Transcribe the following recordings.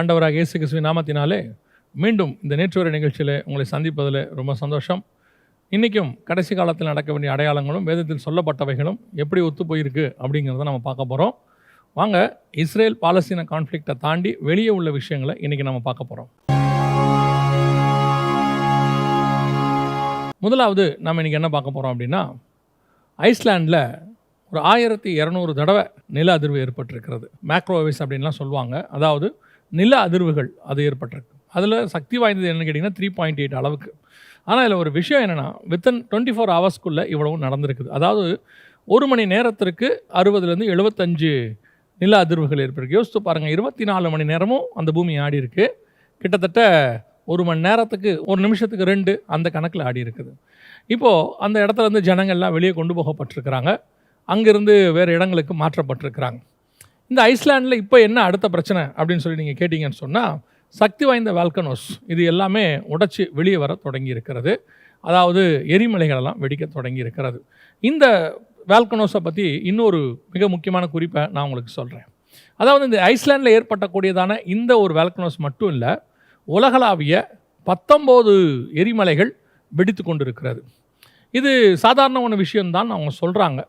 ஆண்டவராக இயேசு கிறிஸ்துவின் நாமத்தினாலே மீண்டும் இந்த நேற்று வரை நிகழ்ச்சியில் உங்களை சந்திப்பதில் ரொம்ப சந்தோஷம். இன்றைக்கும் கடைசி காலத்தில் நடக்க வேண்டிய அடையாளங்களும் வேதத்தில் சொல்லப்பட்டவைகளும் எப்படி ஒத்து போயிருக்கு அப்படிங்கிறத நம்ம பார்க்க போகிறோம் வாங்க இஸ்ரேல் பாலஸ்தீன கான்ஃப்ளிக்டை தாண்டி வெளியே உள்ள விஷயங்களை இன்றைக்கி நம்ம பார்க்க போகிறோம் முதலாவது நம்ம இன்றைக்கி என்ன பார்க்க போகிறோம் அப்படின்னா ஐஸ்லாண்டில் ஒரு ஆயிரத்தி இரநூறு தடவை நில அதிர்வு ஏற்பட்டிருக்கிறது. மேக்ரோவேஸ் அப்படின்லாம் சொல்லுவாங்க. அதாவது நில அதிர்வுகள் அது ஏற்பட்டிருக்கு. அதில் சக்தி வாய்ந்தது என்னன்னு கேட்டிங்கன்னா த்ரீ பாயிண்ட் எயிட் அளவுக்கு. ஆனால் இதில் ஒரு விஷயம் என்னென்னா வித்தின் டுவெண்ட்டி ஃபோர் ஹவர்ஸ்க்குள்ளே இவ்வளவும் நடந்திருக்குது. அதாவது ஒரு மணி நேரத்திற்கு அறுபதுலேருந்து எழுபத்தஞ்சு நில அதிர்வுகள் ஏற்பட்டிருக்கு. யோசித்து பாருங்கள் இருபத்தி நாலு மணி நேரமும் அந்த பூமி ஆடி இருக்கு. கிட்டத்தட்ட ஒரு மணி நேரத்துக்கு ஒரு நிமிஷத்துக்கு ரெண்டு அந்த கணக்கில் ஆடி இருக்குது. இப்போது அந்த இடத்துல இருந்து ஜனங்கள்லாம் வெளியே கொண்டு போகப்பட்டிருக்கிறாங்க. அங்கேருந்து வேறு இடங்களுக்கு மாற்றப்பட்டிருக்கிறாங்க. இந்த ஐஸ்லாண்டில் இப்போ என்ன அடுத்த பிரச்சனை அப்படின்னு சொல்லி நீங்கள் கேட்டிங்கன்னு சொன்னால் சக்தி வாய்ந்த வால்கனோஸ் இது எல்லாமே உடைச்சி வெளியே வர தொடங்கி இருக்கிறது அதாவது எரிமலைகளெல்லாம் வெடிக்க தொடங்கி இருக்கிறது இந்த வால்கனோஸை பற்றி இன்னொரு மிக முக்கியமான குறிப்பை நான் உங்களுக்கு சொல்கிறேன் அதாவது இந்த ஐஸ்லாண்டில் ஏற்பட்டக்கூடியதான இந்த ஒரு வால்கனோஸ் மட்டும் இல்லை உலகளாவிய பத்தொம்போது எரிமலைகள் வெடித்து கொண்டு இருக்கிறது இது சாதாரணமான விஷயம்தான் அவங்க சொல்கிறாங்க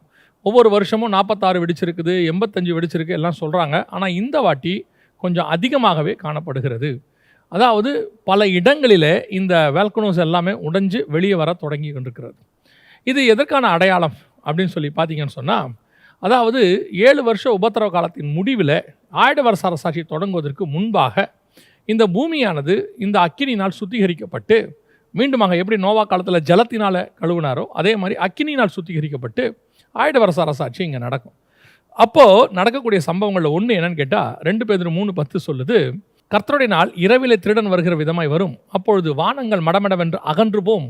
ஒவ்வொரு வருஷமும் நாற்பத்தாறு வெடிச்சிருக்குது எண்பத்தஞ்சு வெடிச்சிருக்கு எல்லாம் சொல்கிறாங்க ஆனால் இந்த வாட்டி கொஞ்சம் அதிகமாகவே காணப்படுகிறது. அதாவது பல இடங்களில் இந்த வேல்கனோஸ் எல்லாமே உடைஞ்சு வெளியே வர தொடங்கி கொண்டிருக்கிறது. இது எதற்கான அடையாளம் அப்படின்னு சொல்லி பார்த்தீங்கன்னு சொன்னால் அதாவது ஏழு வருஷ உபத்திரவ காலத்தின் முடிவில் ஆயிட வருஷ அரசாட்சி தொடங்குவதற்கு முன்பாக இந்த பூமியானது இந்த அக்கினினால் சுத்திகரிக்கப்பட்டு மீண்டுமாக எப்படி நோவா காலத்தில் ஜலத்தினால் கழுவினாரோ அதே மாதிரி அக்கினினால் சுத்திகரிக்கப்பட்டு ஆயிட வருஷ அரசாட்சி இங்கே நடக்கும். அப்போது நடக்கக்கூடிய சம்பவங்களில் ஒன்று என்னன்னு கேட்டால் ரெண்டு பேர் மூணு பத்து சொல்லுது கர்த்தருடைய நாள் இரவிலே திருடன் வருகிற விதமாய் வரும். அப்பொழுது வானங்கள் மடமடவென்று அகன்று போம்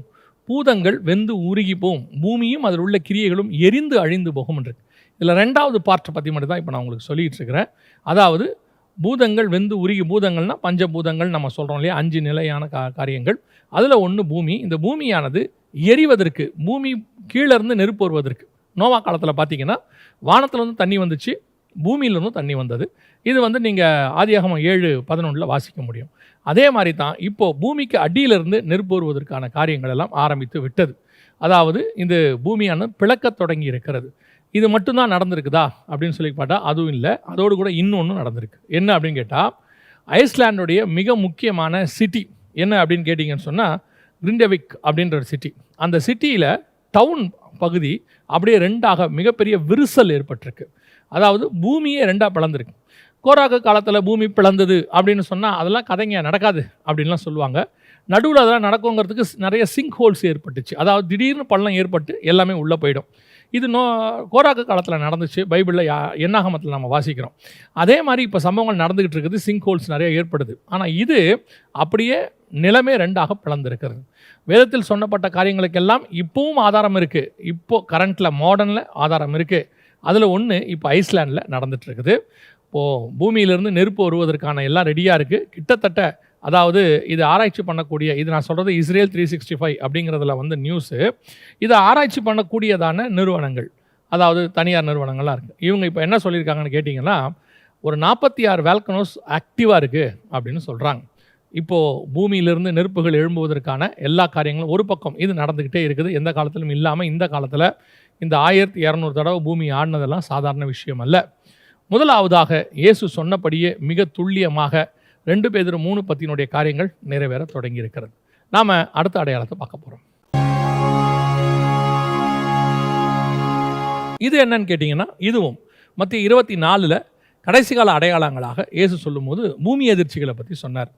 பூதங்கள் வெந்து உருகி போம் பூமியும் அதில் உள்ள கிரியைகளும் எரிந்து அழிந்து போகும் என்று இதில் ரெண்டாவது பார்ட்டை பற்றி மட்டும் தான் இப்போ நான் உங்களுக்கு சொல்லிகிட்டு இருக்கிறேன். அதாவது பூதங்கள் வெந்து உருகி பூதங்கள்னா பஞ்சபூதங்கள் நம்ம சொல்கிறோம் இல்லையா? அஞ்சு நிலையான கா காரியங்கள். அதில் ஒன்று பூமி. இந்த பூமியானது எரிவதற்கு பூமி கீழே இருந்து நெருப்பு வருவதற்கு நோவா காலத்தில் பார்த்தீங்கன்னா வானத்துலேருந்து தண்ணி வந்துச்சு பூமியிலேருந்து தண்ணி வந்தது. இது வந்து நீங்கள் ஆதியாகமம் ஏழு பதினொன்றில் வாசிக்க முடியும். அதே மாதிரி தான் இப்போது பூமிக்கு அடியிலிருந்து நெருப்போருவதற்கான காரியங்கள் எல்லாம் ஆரம்பித்து விட்டது. அதாவது இந்த பூமியானது பிளக்கத் தொடங்கி இருக்கிறது. இது மட்டும்தான் நடந்திருக்குதா? அப்படின்னு சொல்லி பார்த்தா அதுவும் இல்லை. அதோடு கூட இன்னொன்று நடந்திருக்கு. என்ன அப்படின்னு கேட்டால் ஐஸ்லாண்டுடைய மிக முக்கியமான சிட்டி என்ன அப்படின்னு கேட்டிங்கன்னு சொன்னால் கிரிண்டவிக் அப்படின்ற ஒரு சிட்டி அந்த சிட்டியில் டவுன் பகுதி அப்படியே ரெண்டாக மிகப்பெரிய விரிசல் ஏற்பட்டிருக்கு. அதாவது பூமியே ரெண்டாக பிளந்திருக்கு. கோராக காலத்தில் பூமி பிளந்தது அப்படின்னு சொன்னால் அதெல்லாம் கதைங்க நடக்காது அப்படின்லாம் சொல்லுவாங்க. நடுவில் அதெல்லாம் நடக்குங்கிறதுக்கு நிறைய சிங்க் ஹோல்ஸ் ஏற்பட்டுச்சு. அதாவது திடீர்னு பள்ளம் ஏற்பட்டு எல்லாமே உள்ளே போயிடும். இது நோ கோராக்கு காலத்தில் நடந்துச்சு. பைபிளில் யா என்னாகமத்தில் நம்ம வாசிக்கிறோம். அதே மாதிரி இப்போ சம்பவங்கள் நடந்துக்கிட்டு இருக்குது. சிங்க் ஹோல்ஸ் நிறைய ஏற்படுது. ஆனால் இது அப்படியே நிலமே ரெண்டாக பிளந்திருக்கிறது. வேதத்தில் சொன்னப்பட்ட காரியங்களுக்கெல்லாம் இப்போவும் ஆதாரம் இருக்குது இப்போது கரண்ட்டில் மாடர்னில் ஆதாரம் இருக்குது அதில் ஒன்று இப்போ ஐஸ்லாண்டில் நடந்துகிட்ருக்குது இப்போது பூமியிலிருந்து நெருப்பு வருவதற்கான எல்லாம் ரெடியாக இருக்குது கிட்டத்தட்ட அதாவது இது ஆராய்ச்சி பண்ணக்கூடிய இது நான் சொல்கிறது இஸ்ரேல் த்ரீ சிக்ஸ்டி ஃபைவ் அப்படிங்கிறதுல வந்து நியூஸு இதை ஆராய்ச்சி பண்ணக்கூடியதான நிறுவனங்கள். அதாவது தனியார் நிறுவனங்கள்லாம் இருக்குது இவங்க இப்போ என்ன சொல்லியிருக்காங்கன்னு கேட்டிங்கன்னா ஒரு நாற்பத்தி ஆறு வேல்கனோஸ் ஆக்டிவாக இருக்குது அப்படின்னு சொல்கிறாங்க இப்போது பூமியிலிருந்து நெருப்புகள் எழும்புவதற்கான எல்லா காரியங்களும் ஒரு பக்கம் இது நடந்துக்கிட்டே இருக்குது. எந்த காலத்திலும் இல்லாமல் இந்த காலத்தில் இந்த ஆயிரத்தி இரநூறு தடவை பூமி ஆடினதெல்லாம் சாதாரண விஷயம் அல்ல. முதலாவதாக இயேசு சொன்னபடியே மிக துல்லியமாக ரெண்டு பேர் மூணு பத்தினுடைய காரியங்கள் நிறைவேற தொடங்கி இருக்கிறது நாம் அடுத்த அடையாளத்தை பார்க்க போகிறோம் இது என்னன்னு கேட்டிங்கன்னா இதுவும் மற்ற இருபத்தி நாலில் கடைசி கால அடையாளங்களாக இயேசு சொல்லும்போது பூமி அதிர்ச்சிகளை பற்றி சொன்னார்.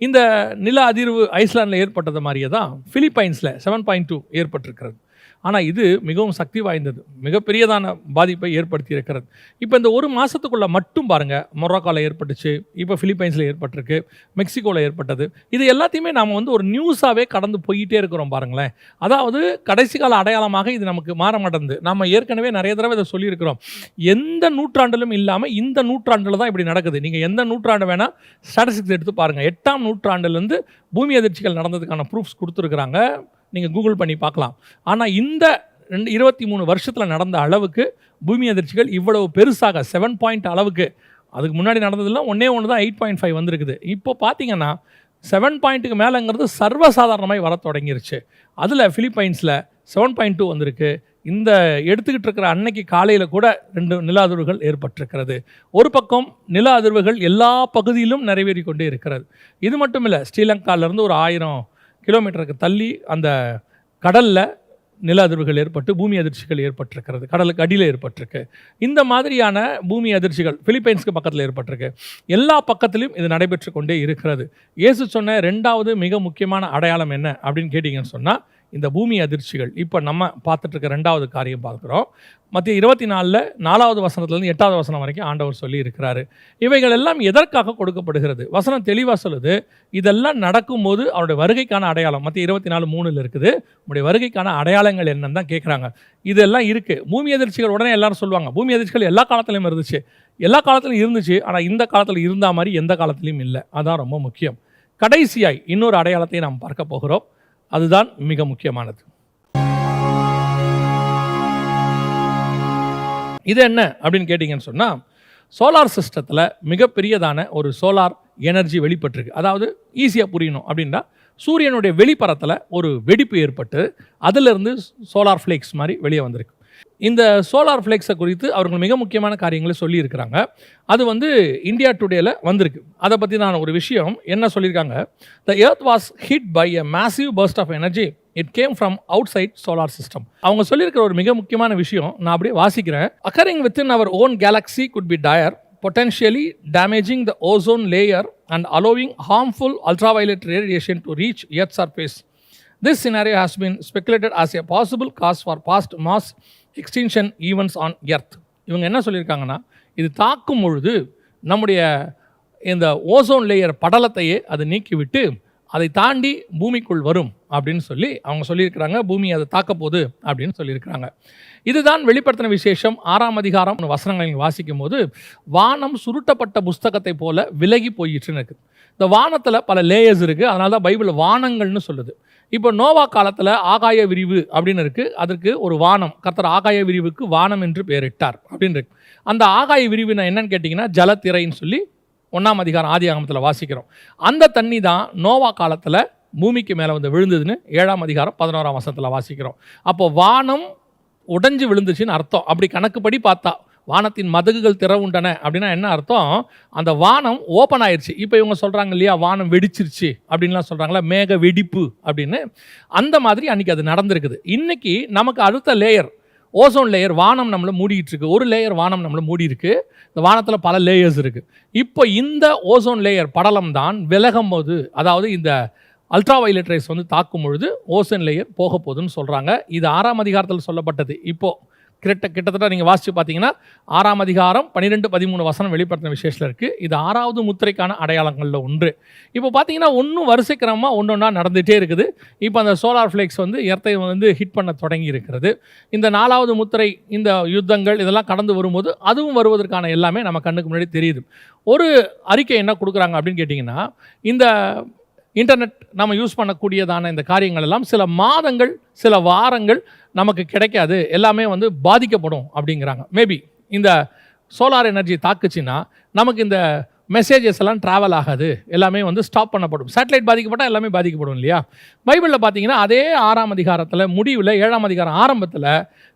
இந்த நில அதிர்வு ஐஸ்லாண்டில் ஏற்பட்டது மாதிரியே தான் ஃபிலிப்பைன்ஸில் செவன் பாயிண்ட் டூ ஏற்பட்டிருக்கிறது. ஆனால் இது மிகவும் சக்தி வாய்ந்தது. மிகப்பெரியதான பாதிப்பை ஏற்படுத்தி இருக்கிறது இப்போ இந்த ஒரு மாதத்துக்குள்ளே மட்டும் பாருங்கள் மொரோக்காவில் ஏற்பட்டுச்சு இப்போ ஃபிலிப்பைன்ஸில் ஏற்பட்டிருக்கு மெக்சிகோவில் ஏற்பட்டது. இது எல்லாத்தையுமே நாம் வந்து ஒரு நியூஸாகவே கடந்து போயிட்டே இருக்கிறோம் பாருங்களேன். அதாவது கடைசி கால அடையாளமாக இது நமக்கு மாற மாட்டேங்குது நம்ம ஏற்கனவே நிறைய தடவை இதை சொல்லியிருக்கிறோம். எந்த நூற்றாண்டிலும் இல்லாமல் இந்த நூற்றாண்டில் தான் இப்படி நடக்குது. நீங்கள் எந்த நூற்றாண்டு வேணால் ஸ்டாட்டிஸ்டிக்ஸ் எடுத்து பாருங்கள் எட்டாம் நூற்றாண்டுலேருந்து பூமி அதிர்ச்சிகள் நடந்ததுக்கான ப்ரூஃப்ஸ் கொடுத்துருக்குறாங்க. நீங்கள் கூகுள் பண்ணி பார்க்கலாம். ஆனால் இந்த ரெண்டு இருபத்தி மூணு வருஷத்தில் நடந்த அளவுக்கு பூமி அதிர்ச்சிகள் இவ்வளவு பெருசாக செவன் பாயிண்ட் அளவுக்கு. அதுக்கு முன்னாடி நடந்ததெல்லாம் ஒன்றே ஒன்று தான் எயிட் பாயிண்ட் ஃபைவ் வந்திருக்குது. இப்போ பார்த்தீங்கன்னா செவன் பாயிண்ட்டுக்கு மேலேங்கிறது சர்வசாதாரணமாக வர தொடங்கிருச்சு. அதில் ஃபிலிப்பைன்ஸில் செவன் பாயிண்ட் டூ வந்திருக்கு. இந்த எடுத்துக்கிட்டு இருக்கிற அன்னைக்கு காலையில் கூட ரெண்டு நில அதிர்வுகள் ஏற்பட்டிருக்கிறது. ஒரு பக்கம் நில அதிர்வுகள் எல்லா பகுதியிலும் நிறைவேறி கொண்டே இருக்கிறது. இது மட்டும் இல்லை ஸ்ரீலங்காவிலேருந்து ஒரு ஆயிரம் கிலோமீட்டருக்கு தள்ளி அந்த கடலில் நில அதிர்வுகள் ஏற்பட்டு பூமி அதிர்ச்சிகள் ஏற்பட்டிருக்கிறது. கடலுக்கு அடியில் ஏற்பட்டிருக்கு. இந்த மாதிரியான பூமி அதிர்ச்சிகள் பிலிப்பைன்ஸ்க்கு பக்கத்தில் ஏற்பட்டிருக்கு. எல்லா பக்கத்திலும் இது நடைபெற்று கொண்டே இருக்கிறது. இயேசு சொன்ன ரெண்டாவது மிக முக்கியமான அடையாளம் என்ன அப்படின்னு கேட்டிங்கன்னு சொன்னால் இந்த பூமி அதிர்ச்சிகள். இப்போ நம்ம பார்த்துட்ருக்க ரெண்டாவது காரியம் பார்க்குறோம். மத்திய இருபத்தி நாலில் நாலாவது வசனத்துலேருந்து எட்டாவது வசனம் வரைக்கும் ஆண்டவர் சொல்லி இருக்கிறாரு இவைகள் எல்லாம் எதற்காக கொடுக்கப்படுகிறது? வசனம் தெளிவாக சொல்லுது இதெல்லாம் நடக்கும்போது அவருடைய வருகைக்கான அடையாளம். மத்திய இருபத்தி நாலு மூணில் இருக்குது. உங்களுடைய வருகைக்கான அடையாளங்கள் என்னன்னு தான் கேட்குறாங்க. இதெல்லாம் இருக்குது பூமி அதிர்ச்சிகள் உடனே எல்லாரும் சொல்லுவாங்க பூமி அதிர்ச்சிகள் எல்லா காலத்துலையும் இருந்துச்சு. எல்லா காலத்துலையும் இருந்துச்சு ஆனால் இந்த காலத்தில் இருந்தா மாதிரி எந்த காலத்துலையும் இல்லை. அதான் ரொம்ப முக்கியம். கடைசியாய் இன்னொரு அடையாளத்தை நாம் பார்க்க போகிறோம். அதுதான் மிக முக்கியமானது. இது என்ன அப்படின்னு கேட்டிங்கன்னு சொன்னால் சோலார் சிஸ்டத்தில் மிகப்பெரியதான ஒரு சோலார் எனர்ஜி வெளிப்பட்டிருக்கு. அதாவது ஈஸியாக புரியணும் அப்படின்னா சூரியனுடைய வெளிப்பறத்தில் ஒரு வெடிப்பு ஏற்பட்டு அதிலிருந்து சோலார் ஃப்ளேக்ஸ் மாதிரி வெளியே வந்திருக்கு. இந்த சோலார் ஃப்ளேக்ஸை குறித்து அவர்கள் மிக முக்கியமான காரியங்களை சொல்லியிருக்கிறாங்க. அது வந்து இந்தியா டுடேல வந்திருக்கு. அதை பற்றி நான் ஒரு விஷயம் என்ன சொல்லியிருக்காங்க? The earth was hit by a massive burst of energy it came from outside solar system அவங்க சொல்லியிருக்கிற ஒரு மிக முக்கியமான விஷயம் நான் அப்படியே வாசிக்கிறேன். Occurring within our own galaxy could be dire potentially damaging the ozone layer and allowing harmful ultraviolet radiation to reach earth surface this scenario has been speculated as a possible cause for past mass extinction events on earth இவங்க என்ன சொல்லியிருக்காங்கன்னா இது தாக்கும் பொழுது நம்முடைய இந்த ozone layer படலத்தையே அது நீக்கிவிட்டு அதை தாண்டி பூமிக்குள் வரும் அப்படின்னு சொல்லி அவங்க சொல்லியிருக்கிறாங்க. பூமி அதை தாக்க போகுது அப்படின்னு சொல்லியிருக்கிறாங்க. இதுதான் வெளிப்படுத்தின விசேஷம். ஆறாம் அதிகாரம் வசனங்களை வாசிக்கும் போது வானம் சுருட்டப்பட்ட புஸ்தகத்தை போல விலகி போயிட்டுன்னு இருக்குது இந்த வானத்தில் பல லேயர்ஸ் இருக்குது அதனால தான் பைபிள் வானங்கள்னு சொல்லுது. இப்போ நோவா காலத்தில் ஆகாய விரிவு அப்படின்னு இருக்குது அதற்கு ஒரு வானம். கர்த்தர் ஆகாய விரிவுக்கு வானம் என்று பெயரிட்டார் அப்படின்னு இருக்கு. அந்த ஆகாய விரிவு என்னன்னு கேட்டிங்கன்னா ஜலத்திரைன்னு சொல்லி ஒன்றாம் அதிகாரம் ஆதி ஆகமத்தில் வாசிக்கிறோம். அந்த தண்ணி தான் நோவா காலத்தில் பூமிக்கு மேலே வந்து விழுந்ததுன்னு ஏழாம் அதிகாரம் பதினோராம் வசத்தில் வாசிக்கிறோம். அப்போ வானம் உடஞ்சி விழுந்துச்சுன்னு அர்த்தம். அப்படி கணக்குப்படி பார்த்தா வானத்தின் மதகுகள் திறவுண்டன அப்படின்னா என்ன அர்த்தம்? அந்த வானம் ஓப்பன் ஆயிடுச்சு இப்போ இவங்க சொல்கிறாங்க இல்லையா வானம் வெடிச்சிருச்சு அப்படின்லாம் சொல்கிறாங்களா மேக வெடிப்பு அப்படின்னு. அந்த மாதிரி அன்றைக்கி அது நடந்திருக்குது. இன்றைக்கி நமக்கு அடுத்த லேயர் ஓசோன் லேயர் வானம் நம்மளை மூடிட்டு இருக்கு ஒரு லேயர் வானம் நம்மளை மூடி இருக்கு இந்த வானத்தில் பல லேயர்ஸ் இருக்குது இப்போ இந்த ஓசோன் லேயர் படலம் தான் விலகும் போது அதாவது இந்த அல்ட்ரா வயலட் ரேஸ் வந்து தாக்கும் பொழுது ஓசோன் லேயர் போக போகுதுன்னு சொல்கிறாங்க இது ஆறாம் அதிகாரத்தில் சொல்லப்பட்டது. இப்போது கிட்ட கிட்டத்தட்ட நீங்கள் வாசித்து பார்த்தீங்கன்னா ஆறாம் அதிகாரம் பன்னிரெண்டு பதிமூணு வசனம் வெளிப்படுத்தின விசேஷத்தில் இருக்குது இது ஆறாவது முத்திரைக்கான அடையாளங்களில் ஒன்று. இப்போ பார்த்தீங்கன்னா ஒன்றும் வரிசைக்கிரமமாக ஒன்று ஒன்றா நடந்துகிட்டே இருக்குது. இப்போ அந்த சோலார் ஃப்ளேக்ஸ் வந்து எர்த்தை வந்து ஹிட் பண்ண தொடங்கி இருக்கிறது. இந்த நாலாவது முத்திரை இந்த யுத்தங்கள் இதெல்லாம் கடந்து வரும்போது அதுவும் வருவதற்கான எல்லாமே நம்ம கண்ணுக்கு முன்னாடி தெரியுது. ஒரு அறிக்கை என்ன கொடுக்குறாங்க அப்படின்னு கேட்டிங்கன்னா இந்த இன்டர்நெட் நம்ம யூஸ் பண்ணக்கூடியதான இந்த காரியங்கள் எல்லாம் சில மாதங்கள் சில வாரங்கள் நமக்கு கிடைக்காது. எல்லாமே வந்து பாதிக்கப்படும் அப்படிங்கிறாங்க. மேபி இந்த சோலார் எனர்ஜி தாக்குச்சுன்னா நமக்கு இந்த மெசேஜஸ் எல்லாம் ட்ராவல் ஆகாது. எல்லாமே வந்து ஸ்டாப் பண்ணப்படும். சேட்டலைட் பாதிக்கப்பட்டால் எல்லாமே பாதிக்கப்படும் இல்லையா? பைபிளில் பார்த்தீங்கன்னா அதே ஆறாம் அதிகாரத்தில் முடிவில் ஏழாம் அதிகாரம் ஆரம்பத்தில்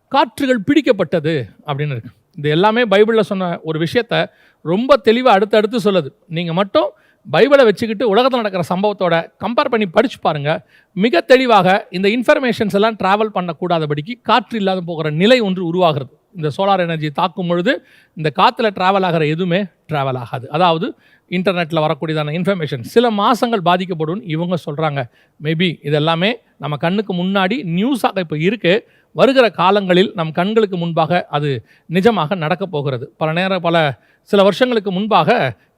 காற்றுகள் பிடிக்கப்பட்டது அப்படின்னு இருக்கு. இது எல்லாமே பைபிளில் சொன்ன ஒரு விஷயத்த ரொம்ப தெளிவாக அடுத்து அடுத்து சொல்லுது. நீங்கள் மட்டும் பைபிளை வச்சுக்கிட்டு உலகத்தில் நடக்கிற சம்பவத்தோட கம்பேர் பண்ணி படித்து பாருங்கள் மிக தெளிவாக இந்த இன்ஃபர்மேஷன்ஸ் எல்லாம் ட்ராவல் பண்ணக்கூடாதபடிக்கு காற்று இல்லாத போகிற நிலை ஒன்று உருவாகிறது. இந்த சோலார் எனர்ஜி தாக்கும் பொழுது இந்த காற்றுல ட்ராவல் ஆகிற எதுவுமே ட்ராவல் ஆகாது. அதாவது இன்டர்நெட்டில் வரக்கூடியதான இன்ஃபர்மேஷன் சில மாதங்கள் பாதிக்கப்படும் இவங்க சொல்கிறாங்க மேபி இதெல்லாமே நம்ம கண்ணுக்கு முன்னாடி நியூஸாக இப்போ இருக்குது வருகிற காலங்களில் நம் கண்களுக்கு முன்பாக அது நிஜமாக நடக்கப் போகிறது. பல நேரம் பல சில வருஷங்களுக்கு முன்பாக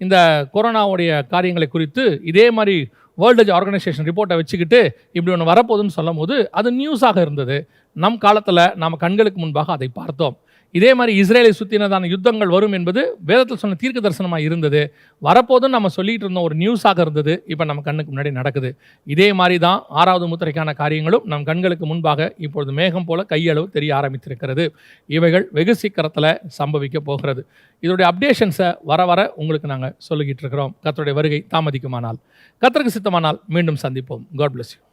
இந்த கொரோனாவுடைய காரியங்களை குறித்து இதே மாதிரி வேர்ல்டு ஆர்கனைசேஷன் ரிப்போர்ட்டை வச்சுக்கிட்டு இப்படி ஒன்று வரப்போகுதுன்னு சொல்லும் போது அது நியூஸாக இருந்தது. நம் காலத்தில் நாம் கண்களுக்கு முன்பாக அதை பார்த்தோம். இதே மாதிரி இஸ்ரேலை சுற்றினதான யுத்தங்கள் வரும் என்பது வேதத்தில் சொன்ன தீர்க்க தரிசனமாக இருந்தது. வரப்போதும் நம்ம சொல்லிகிட்டு இருந்தோம் ஒரு நியூஸாக இருந்தது. இப்போ நம்ம கண்ணுக்கு முன்னாடி நடக்குது. இதே மாதிரி தான் ஆறாவது முத்திரைக்கான காரியங்களும் நம் கண்களுக்கு முன்பாக இப்பொழுது மேகம் போல கையளவு தெரிய ஆரம்பித்திருக்கிறது. இவைகள் வெகு சீக்கிரத்தில் சம்பவிக்க போகிறது. இதோடைய அப்டேஷன்ஸை வர வர உங்களுக்கு நாங்கள் சொல்லிக்கிட்டு இருக்கிறோம். கத்தருடைய வருகை தாமதிக்குமானால். கத்தருக்கு சித்தமானால் மீண்டும் சந்திப்போம். God bless you